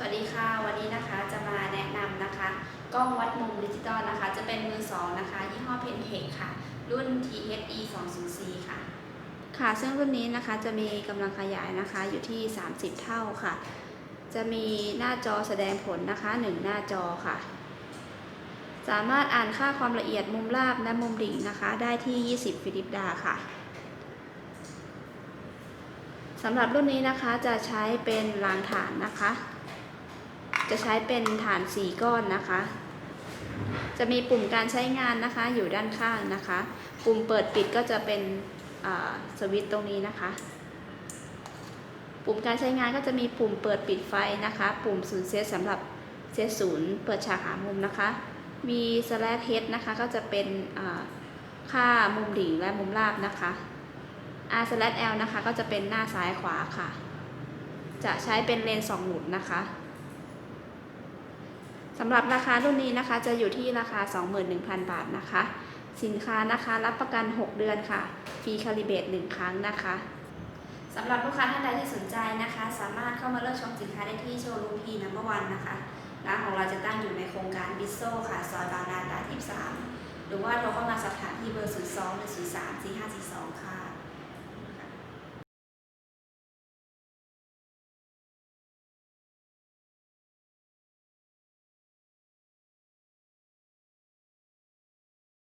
สวัสดีค่ะ วันนี้นะคะจะมาแนะนำนะคะกล้องวัดมุมดิจิตอลนะคะ จะเป็นมือสองนะคะยี่ห้อเพนเทคค่ะ รุ่น THE 2 0 4ค่ะ ค่ะซึ่งรุ่นนี้นะคะจะมีกำลังขยายนะคะอยู่ที่ 30 เท่าค่ะ จะมีหน้าจอแสดงผลนะคะ 1 หน้าจอค่ะ สามารถอ่านค่าความละเอียดมุมราบและมุมดิ่งนะคะ ได้ที่ 20 ฟิลิปดาค่ะสำหรับรุ่นนี้นะคะจะใช้เป็นรางฐานนะคะ จะใช้เป็นฐานสีก้อนนะคะ จะมีปุ่มการใช้งานนะคะอยู่ด้านข้างนะคะ ปุ่มเปิดปิดก็จะเป็นสวิตช์ตรงนี้นะคะ ปุ่มการใช้งานก็จะมีปุ่มเปิดปิดไฟนะคะ ปุ่มศูนย์เซตสำหรับเซตศูนย์เปิดฉากหามุมนะคะ มีสแลชเฮดนะคะก็จะเป็นค่ามุมดิ่งและมุมราบนะคะ R slash L นะคะก็จะเป็นหน้าซ้ายขวาค่ะ จะใช้เป็นเลนส์สองหมุนนะคะ สำหรับราคารุ่นนี้นะคะจะอยู่ที่ราคา 21,000 บาทนะคะ สินค้านะคะรับประกัน 6 เดือนค่ะ ฟรีคาลิเบต1ครั้งนะคะสำหรับลูกค้าท่านใดที่สนใจนะคะ สามารถเข้ามาเลือกชมสินค้าได้ที่โชว์รูมพีนัมเบอร์วันนะคะร้านของเราจะตั้งอยู่ในโครงการบิสโซค่ะซอยบางนาตรา23 หรือว่าโทรเข้ามาสอบถามที่เบอร์ 02 103 4542 ค่ะ